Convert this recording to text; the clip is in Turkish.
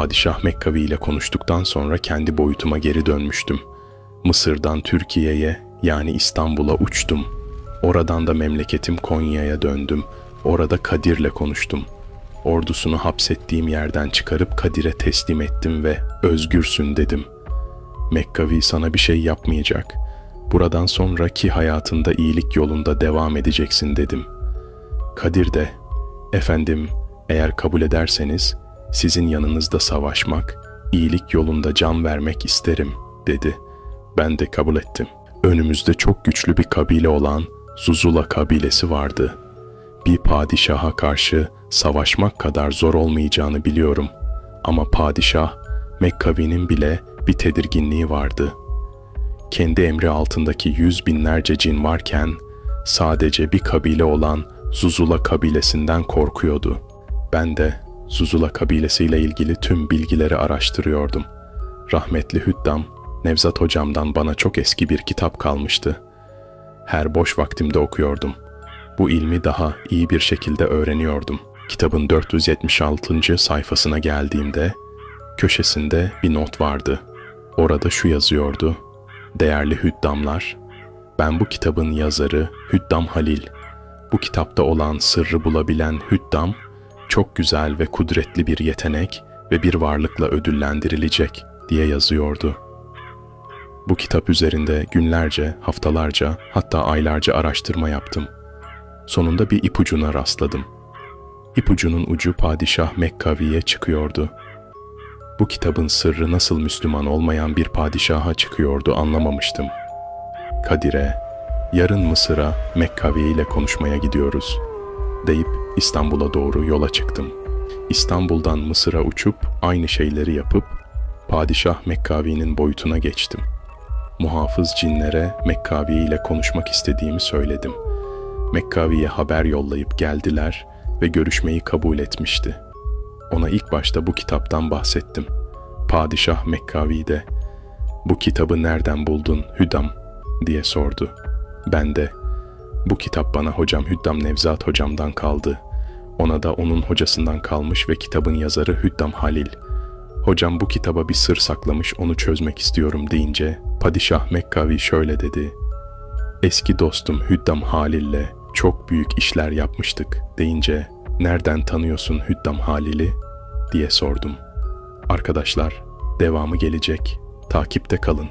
Padişah Mekkavi ile konuştuktan sonra kendi boyutuma geri dönmüştüm. Mısır'dan Türkiye'ye yani İstanbul'a uçtum. Oradan da memleketim Konya'ya döndüm. Orada Kadir'le konuştum. Ordusunu hapsettiğim yerden çıkarıp Kadir'e teslim ettim ve özgürsün dedim. Mekkavi sana bir şey yapmayacak. Buradan sonraki hayatında iyilik yolunda devam edeceksin dedim. Kadir de, efendim eğer kabul ederseniz sizin yanınızda savaşmak, iyilik yolunda can vermek isterim dedi. Ben de kabul ettim. Önümüzde çok güçlü bir kabile olan Zuzula kabilesi vardı. Bir padişaha karşı savaşmak kadar zor olmayacağını biliyorum. Ama padişah Mekkavi'nin bile bir tedirginliği vardı. Kendi emri altındaki yüz binlerce cin varken sadece bir kabile olan Zuzula kabilesinden korkuyordu. Ben de Zuzula kabilesiyle ilgili tüm bilgileri araştırıyordum. Rahmetli Hüddam, Nevzat hocamdan bana çok eski bir kitap kalmıştı. Her boş vaktimde okuyordum. Bu ilmi daha iyi bir şekilde öğreniyordum. Kitabın 476. sayfasına geldiğimde köşesinde bir not vardı. Orada şu yazıyordu. Değerli Hüddamlar, ben bu kitabın yazarı Hüddam Halil. Bu kitapta olan sırrı bulabilen Hüddam, çok güzel ve kudretli bir yetenek ve bir varlıkla ödüllendirilecek diye yazıyordu. Bu kitap üzerinde günlerce, haftalarca, hatta aylarca araştırma yaptım. Sonunda bir ipucuna rastladım. İpucunun ucu Padişah Mekkavi'ye çıkıyordu. Bu kitabın sırrı nasıl Müslüman olmayan bir padişaha çıkıyordu anlamamıştım. Kadir'e, yarın Mısır'a Mekkavi ile konuşmaya gidiyoruz deyip İstanbul'a doğru yola çıktım. İstanbul'dan Mısır'a uçup aynı şeyleri yapıp Padişah Mekkavi'nin boyutuna geçtim. Muhafız cinlere Mekkavi ile konuşmak istediğimi söyledim. Mekkavi'ye haber yollayıp geldiler ve görüşmeyi kabul etmişti. Ona ilk başta bu kitaptan bahsettim. Padişah Mekkavi de "Bu kitabı nereden buldun Hüdam?" diye sordu. Ben de "Bu kitap bana hocam Hüddam Nevzat hocamdan kaldı. Ona da onun hocasından kalmış ve kitabın yazarı Hüddam Halil. Hocam bu kitaba bir sır saklamış onu çözmek istiyorum deyince Padişah Mekkavi şöyle dedi. Eski dostum Hüddam Halil'le çok büyük işler yapmıştık deyince nereden tanıyorsun Hüddam Halil'i diye sordum. Arkadaşlar devamı gelecek. Takipte kalın.